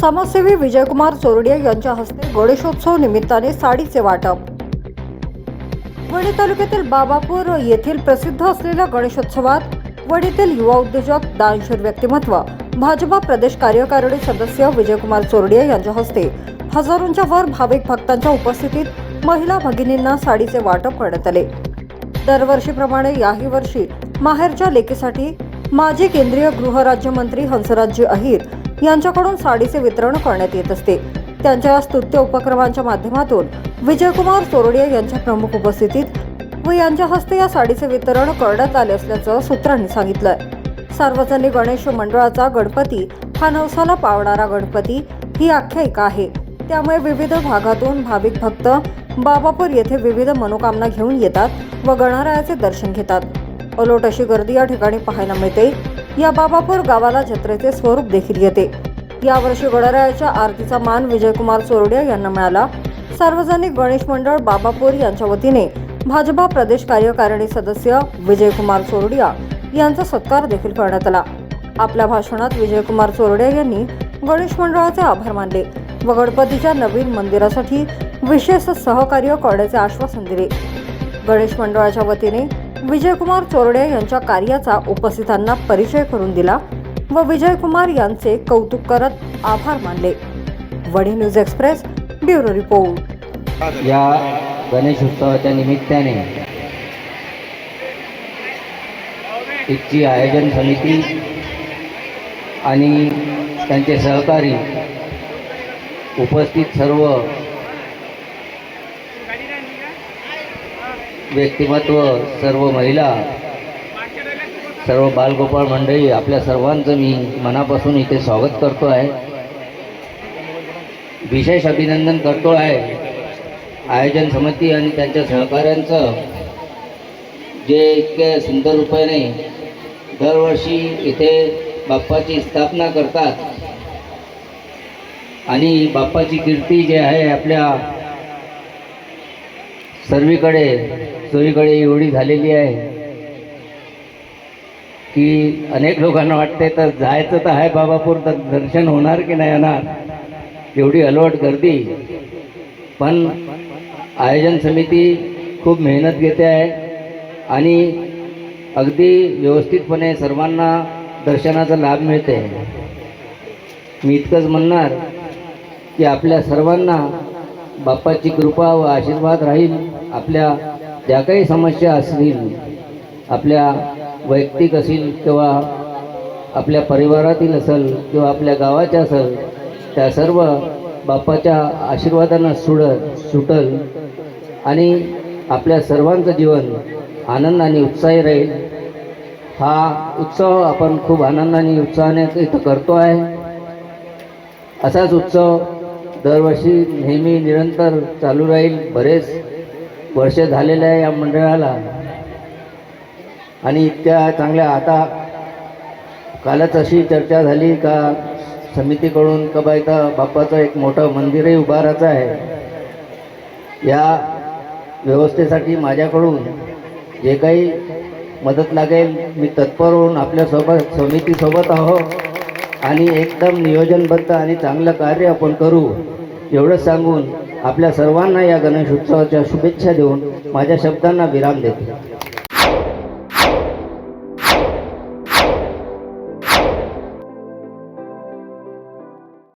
समाजसेवी विजयकुमार चोरडिया यांच्या हस्ते गणेशोत्सव निमित्ताने साडीचे वाटप. वणी तालुक्यातील बाबापूर येथील प्रसिद्ध असलेल्या गणेशोत्सवात वणीतील युवा उद्योजक दानशूर व्यक्तिमत्व भाजपा प्रदेश कार्यकारिणी सदस्य विजयकुमार चोरडिया यांच्या हस्ते हजारोंच्या वर भाविक भक्तांच्या उपस्थितीत महिला भगिनींना साडीचे वाटप करण्यात आले. दरवर्षीप्रमाणे याही वर्षी माहेरच्या लेकीसाठी माजी केंद्रीय गृहराज्यमंत्री हंसराजजी अहिर यांच्याकडून साडीचे वितरण करण्यात येत असते. त्यांच्या या स्तुत्य उपक्रमांच्या माध्यमातून विजयकुमार सोरडिया यांच्या प्रमुख उपस्थितीत व यांच्या हस्ते या साडीचे वितरण करण्यात आले असल्याचं सूत्रांनी सांगितलं सार्वजनिक गणेश मंडळाचा गणपती हा नवसाला पावणारा गणपती ही आख्यायिका आहे. त्यामुळे विविध भागातून भाविक भक्त बाबापूर येथे विविध मनोकामना घेऊन येतात व गणरायाचे दर्शन घेतात. अलोट अशी गर्दी या ठिकाणी पाहायला मिळते. या बाबापूर गावाला जत्रेचे स्वरूप देखील येते. यावर्षी गणरायाच्या आरतीचा मान विजयकुमार चोरडिया यांना मिळाला. सार्वजनिक गणेश मंडळ बाबापूर यांच्या वतीने भाजपा प्रदेश कार्यकारिणी सदस्य विजयकुमार चोरडिया यांचा सत्कार देखील करण्यात आला. आपल्या भाषणात विजयकुमार चोरडिया यांनी गणेश मंडळाचे आभार मानले व गणपतीच्या नवीन मंदिरासाठी विशेष सहकार्य करण्याचे आश्वासन दिले. गणेश मंडळाच्या वतीने विजयकुमार चोरडे यांच्या कार्याचा उपस्थितांना परिचय करून दिला व विजयकुमार यांचे कौतुक करत आभार मानले. वडी न्यूज एक्सप्रेस ब्युरो रिपोर्ट. या गणेश उत्सवाच्या निमित्ताने इथची आयोजन समिती आणि त्यांचे सहकारी उपस्थित सर्व व्यक्तिमत्व सर्व महिला सर्व बालगोपाळ मंडळी आपल्या सर्वांचं मी मनापासून इथे स्वागत करतो आहे. विशेष अभिनंदन करतो आहे आयोजन समिती आणि त्यांच्या सहकाऱ्यांचं जे इतक्या सुंदर रूपाने दरवर्षी इथे बाप्पाची स्थापना करतात. आणि बाप्पाची कीर्ती जे आहे आपल्या सर्वीकडे सोयीकडे एवढी झालेली आहे की अनेक लोकांना वाटते तर जायचं तर आहे बाबापूर तर दर्शन होणार की नाही होणार? एवढी अलवट गर्दी. पण आयोजन समिती खूप मेहनत घेते आहे आणि अगदी व्यवस्थितपणे सर्वांना दर्शनाचा लाभ मिळते मी इतकंच म्हणणार की आपल्या सर्वांना बाप्पाची कृपा व आशीर्वाद राहील आपल्या ज्या काही समस्या असतील आपल्या वैयक्तिक असेल किंवा आपल्या परिवारातील असेल किंवा आपल्या गावाच्या असेल त्या सर्व बाप्पाच्या आशीर्वादांना सुड सुटल आणि आपल्या सर्वांचं जीवन आनंदाने उत्साही राहील. हा उत्सव आपण खूप आनंदाने उत्साहाने इथं करतो आहे. असाच उत्सव दरवर्षी नेहमी निरंतर चालू राहील. बरेच वर्ष झालेलं आहे या मंडळाला. आणि इतक्या चांगल्या आता कालच अशी चर्चा झाली का समितीकडून का बा इथं बाप्पाचं एक मोठं मंदिरही उभारायचं आहे. या व्यवस्थेसाठी माझ्याकडून जे काही मदत लागेल मी तत्पर होऊन आपल्यासोबत समितीसोबत आहो आणि एकदम नियोजनबद्ध आणि चांगलं कार्य आपण करू एवढंच सांगून आपल्या सर्वांना या गणेश उत्सवाच्या शुभेच्छा देऊन माझ्या शब्दांना विराम देतो.